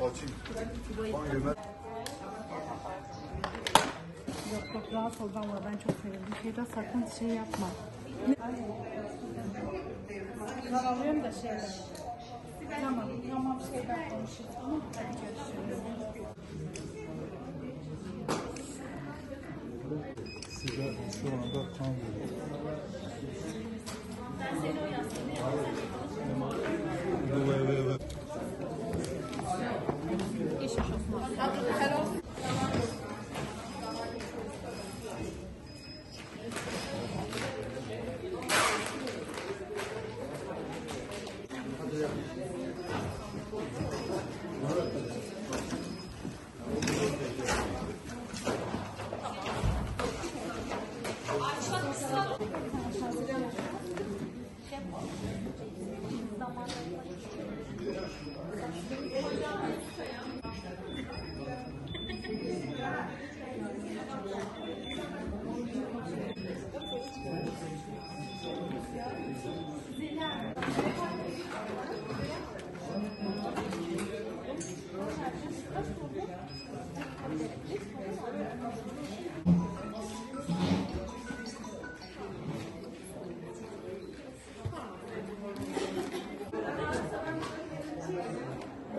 Açayım. Yok yok rahat ol valla ben çok sevindim. Şeyda sakın şey yapma. Ben alıyorum da şeyden. Tamam tamam şeyden konuşuruz tamam? Hadi görüşürüz. Size şu anda kan veriyor. Evet,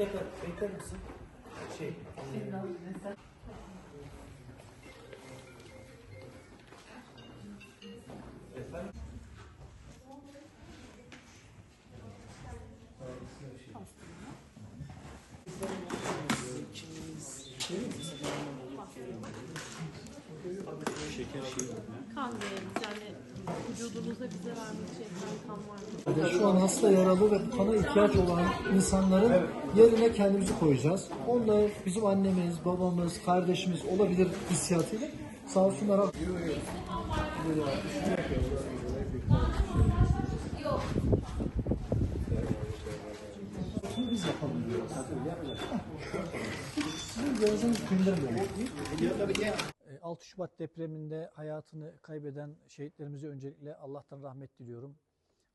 Bekler, bekler misin? Şey, kan veririz. Yani mı? Şu an hasta yaralı ve kana ihtiyaç olan insanların yerine kendimizi koyacağız. Onlar bizim annemiz, babamız, kardeşimiz olabilir hissiyatıyla sağ olsunlar. Şimdi biz yapalım diyoruz. Sizin gözünüzü kındırmıyor. 6 Şubat depreminde hayatını kaybeden şehitlerimize öncelikle Allah'tan rahmet diliyorum.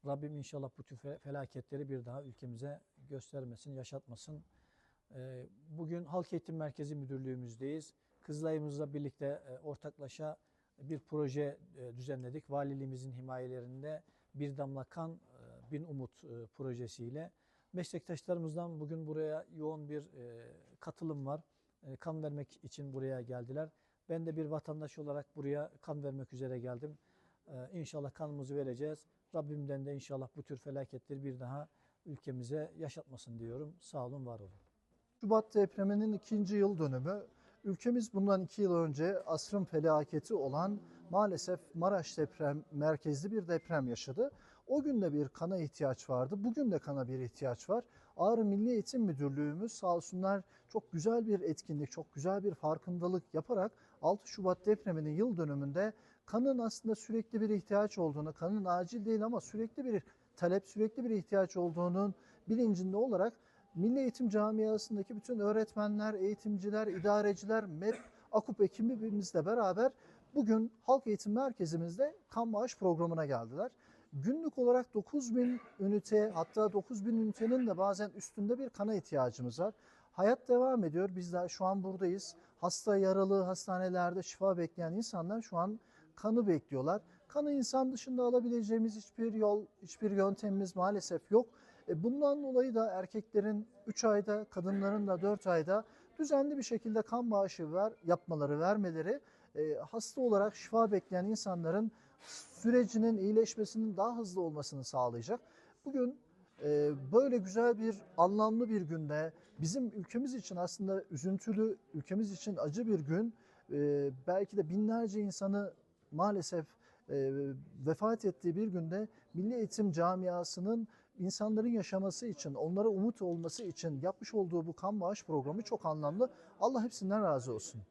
Rabbim inşallah bu tür fe- felaketleri bir daha ülkemize göstermesin, yaşatmasın. Ee, Bugün Halk Eğitim Merkezi Müdürlüğümüzdeyiz. Kızılay'ımızla birlikte e, ortaklaşa bir proje e, düzenledik. Valiliğimizin himayelerinde Bir Damla Kan, e, Bin Umut projesiyle. Meslektaşlarımızdan bugün buraya yoğun bir katılım var. Kan vermek için buraya geldiler. Ben de bir vatandaş olarak buraya kan vermek üzere geldim. Ee, inşallah kanımızı vereceğiz. Rabbimden de inşallah bu tür felaketleri bir daha ülkemize yaşatmasın diyorum. Sağ olun, var olun. Şubat depreminin ikinci yıl dönümü. Ülkemiz bundan iki yıl önce asrın felaketi olan maalesef Maraş deprem merkezli bir deprem yaşadı. O gün de bir kana ihtiyaç vardı. Bugün de kana bir ihtiyaç var. Ağrı Milli Eğitim Müdürlüğümüz sağ olsunlar çok güzel bir etkinlik, çok güzel bir farkındalık yaparak 6 Şubat depreminin yıl dönümünde kanın aslında sürekli bir ihtiyaç olduğunu, kanın acil değil ama sürekli bir talep, sürekli bir ihtiyaç olduğunun bilincinde olarak Milli Eğitim Camiası'ndaki bütün öğretmenler, eğitimciler, idareciler, MEP, AKUP ekibimizle beraber bugün Halk Eğitim Merkezimizde kan bağış programına geldiler. Günlük olarak 9000 ünite hatta 9000 ünitenin de bazen üstünde bir kana ihtiyacımız var. Hayat devam ediyor. Biz de şu an buradayız. Hasta, yaralı, hastanelerde şifa bekleyen insanlar şu an kanı bekliyorlar. Kanı insan dışında alabileceğimiz hiçbir yol, hiçbir yöntemimiz maalesef yok. E bundan dolayı da erkeklerin 3 ayda, kadınların da 4 ayda düzenli bir şekilde kan bağışı ver, yapmaları, vermeleri e, hasta olarak şifa bekleyen insanların sürecinin iyileşmesinin daha hızlı olmasını sağlayacak. Bugün böyle güzel bir anlamlı bir günde bizim ülkemiz için aslında üzüntülü, ülkemiz için acı bir gün. E, belki de binlerce insanı maalesef e, vefat ettiği bir günde Milli Eğitim Camiası'nın insanların yaşaması için, onlara umut olması için yapmış olduğu bu kan bağış programı çok anlamlı. Allah hepsinden razı olsun.